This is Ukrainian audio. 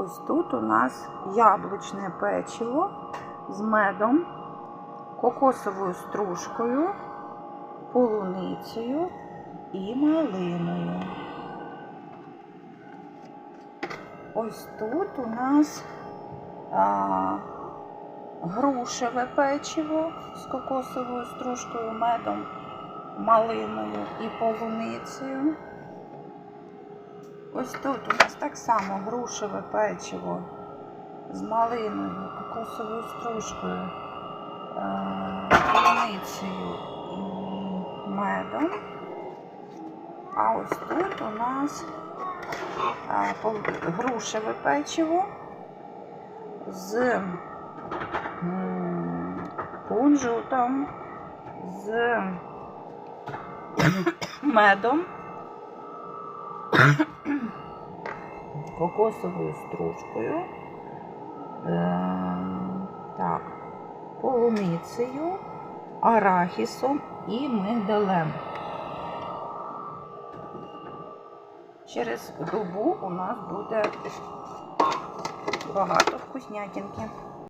Ось тут у нас яблучне печиво з медом, кокосовою стружкою, полуницею і малиною. Ось тут у нас а, грушеве печиво з кокосовою стружкою, медом, малиною і полуницею. Ось тут у нас так само грушеве печиво з малиною, кокосовою стружкою, е, полуницею і медом. А ось тут у нас е, грушеве печиво з кунжутом, з медом, кокосовою стружкою, е, так, полуницею, арахісом і мигдалем. Через добу у нас буде багато вкуснятинки.